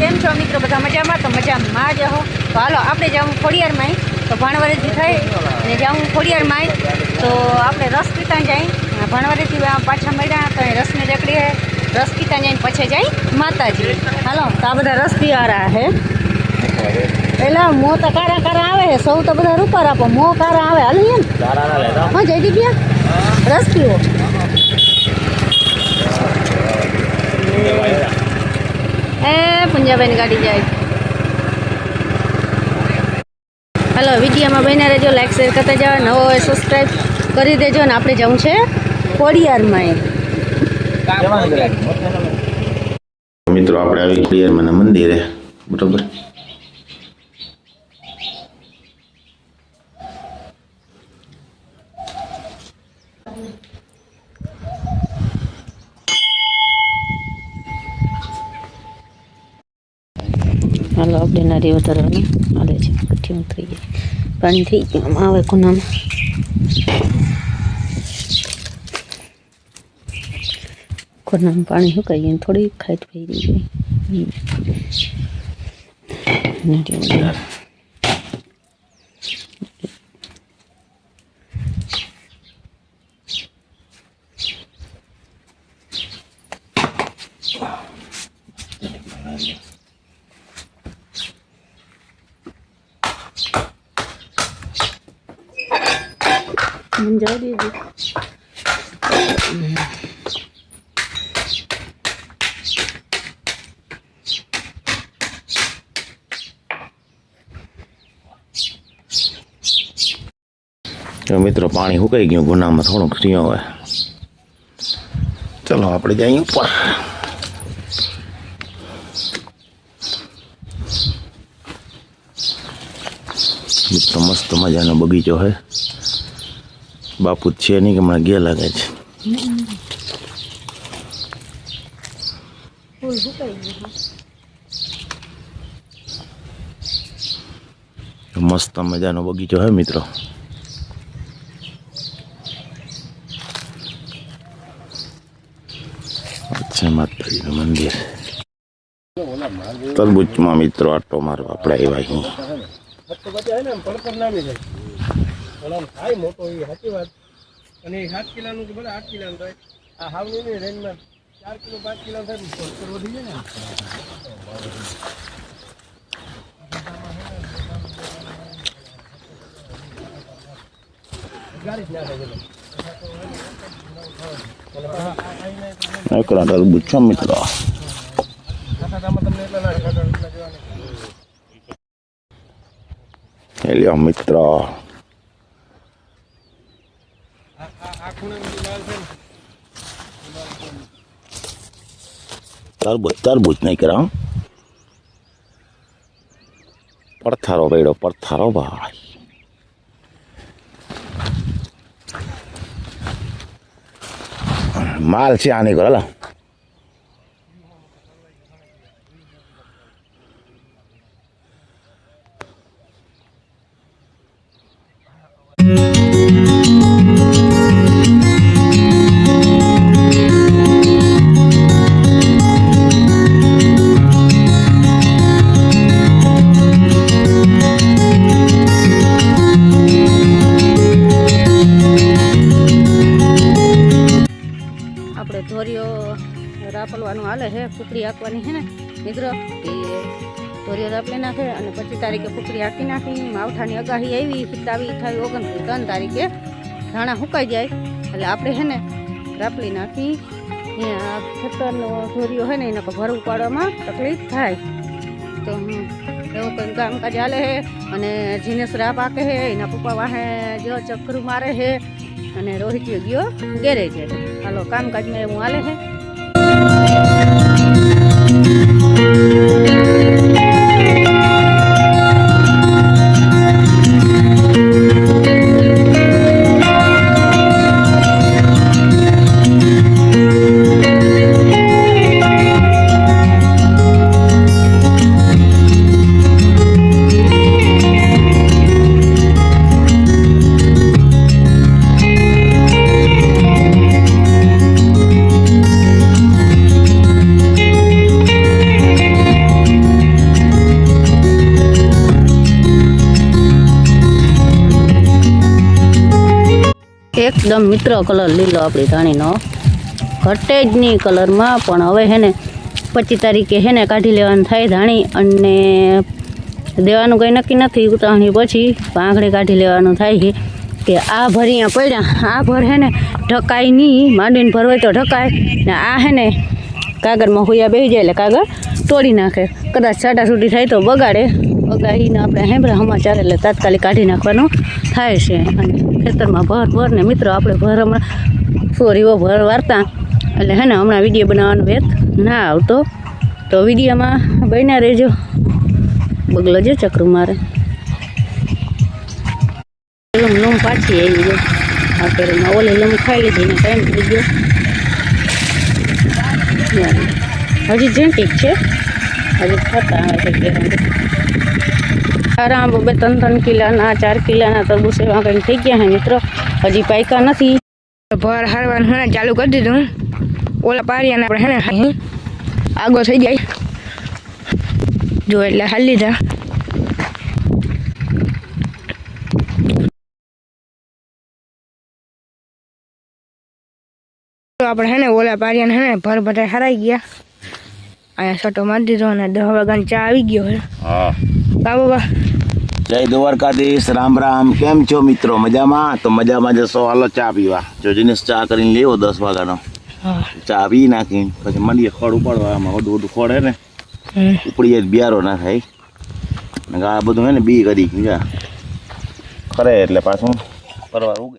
કેમ છો મિત્રો? બધા મજામાં? તો મજામાં. જ હો તો હાલો આપણે જાઉં ખોડિયારમાં તો ભાણવરેથી થઈ અને જાઉં ખોડિયારમાં તો આપણે રસ પીતા જાય ભાણવરેથી પાછા મળ્યા તો રસને હે રસ પીતા જઈને પછી જાય માતાજી. હાલો તો આ બધા રસ પીવાળા હે. પેલા મો તો કારા કારા આવે હે. સૌ તો બધા રૂપાર આપો મો કારા આવે. હાલ હા જઈ દીપિયા રસ પીવો પંજાબીની ગાડી જાય હલો, વિડીયોમાં બન્યા રહેજો લાઈક શેર કરતા જાઓ નવો હોય સબસ્ક્રાઈબ કરી દેજો ને આપણે જવું છે કોડિયારમાં મિત્રો, આપણે આવી ક્લિયર મને મંદિરે, બરોબર? હાલો આપણે નારી વધારવાની હાલે છે. કઠી ઉતરી ગઈ પાણી થઈ ગયું. આમાં આવે કોનામાં કોનામાં પાણી સુકાઈ ગયું થોડી ખાઈટ ફેરી ગઈ નારી. મને જવા દેજો તો મિત્રો, પાણી સુકાઈ ગયું, ગુનામાં થોડુંક રહ્યો હોય. ચલો, આપણે જઈએ ઉપર. મિત્રો, મસ્ત મજાનો બગીચો હે બાપુ છે નહીં કે હમણાં ગયા લાગે છે. મસ્ત મજાનો બગીચો હે મિત્રો. અચ્છા માતાજીનું મંદિર. તરબૂચમાં મિત્રો આટો મારો આપણે આવ્યા અહીં આમ થાય મોટો એ સાચી વાત. અને એ સાત કિલાનું કે ભલે આઠ કિલાનું થાય આ હાવની ની રેન્જમાં ચાર કિલો પાંચ કિલો થાય પડતર વધી જાય ને. ગાડી જ ના થાય એકલા તરબૂચ છો મિત્રો એટલા મિત્રો આ આ- આ ખૂણામાં જે લાલ છે ને તરબૂચ તરબૂચ નહીં કરા પડથારો પડ્યો પડથારો ભાઈ. માલ છે આની કરો રાપલવાનું હાલે છે ફૂકડી હાંકવાની છે ને, મિત્રો? એ ધોરીઓ રાપલી નાખે અને પચીસ તારીખે ફૂકડી હાંકી નાખી, માવઠાની અગાહી આવી, હિતાવી થાય ઓગણત્રીસ ત્રણ તારીખે ધાણા સુકાઈ જાય. એટલે આપણે છે ને રાપલી નાખી ખેતરનો ધોરીઓ હોય ને એને ભરવું પાડવામાં તકલીફ થાય. તો એવું કંઈ કામકાજ હાલે છે અને જીનેશ રા પાકે છે, એના પપ્પા વાહે જો ચક્કરું મારે છે અને રોહિત ગયો ગેરેજ. હાલો, કામકાજમાં એવું હાલે છે. Música એકદમ મિત્ર કલર લીલો આપણી ધાણીનો. ઘટે જ નહીં કલરમાં, પણ હવે હે ને પચીસ તારીખે હે ને કાઢી લેવાનું થાય ધાણી અને દેવાનું કંઈ નક્કી નથી ઉતાવણી પછી પાંખડી કાઢી લેવાનું થાય છે. કે આ ભરિયા પડ્યા, આ ભર હે ને ઢકાય નહીં, માંડીને ભરવાય તો ઢકાય. ને આ હે ને કાગળમાં હોયા બેસી જાય એટલે કાગળ તોડી નાખે. કદાચ છાટાછૂટી થાય તો બગાડે. બગાડીને આપણે હેંભળા સમાચાર એટલે તાત્કાલિક કાઢી નાખવાનું થાય છે. અને ખેતરમાં ભર ભર ને મિત્રો આપણે ભર હમણાં સોરીઓ ભર વાર્તા. એટલે હે ને, હમણાં વીડિયો બનાવવાનો વેત ના આવતો. તો વિડીયોમાં બન્યા રહેજો. બગલો જે ચક્રું મારે. લૂમ પાછી આવી ગયો. ઓલે ઓલી લૂમ ખાઈ લીધી ને ટાઈમ થઈ ગયો. હજી જેન્ટિક છે. હજી થતા આવે છે સારા બે ત્રણ ત્રણ કિલાના ચાર કિલાના તરબૂચ એવા કંઈક થઈ ગયા છે મિત્રો. હજી પાયકા નથી. ભર હારવાનું હે ચાલુ કરી દીધું. ઓલા પારિયાને આપણે હેને આગો થઈ જાય. જો એટલે હાલ લીધા. તો આપણે હેને ઓલા પારિયાને હેને ભર બધા હરાઈ ગયા. અહીંયા સટો મારી દીધો અને દહ વાગ્યાની ચા આવી ગયો હે. હા. બાબા જય દ્વારકાધીશ રામ રામ. કેમ છો મિત્રો? મજામાં? તો મજામાં જશો હાલો ચા પીવા. જો જીનેશ ચા કરીને લેવો દસ વાગ્યાનો ચા પી નાખી પછી મંડીએ ખોડ ઉપાડવા. આમાં વધુ વધુ ખડ હે ને. ઉપડીએ ઉપડી જાય બિયારો ના થાય. આ બધું હે ને બી કરી. ખરે એટલે પાછું પરવાર ઉગે.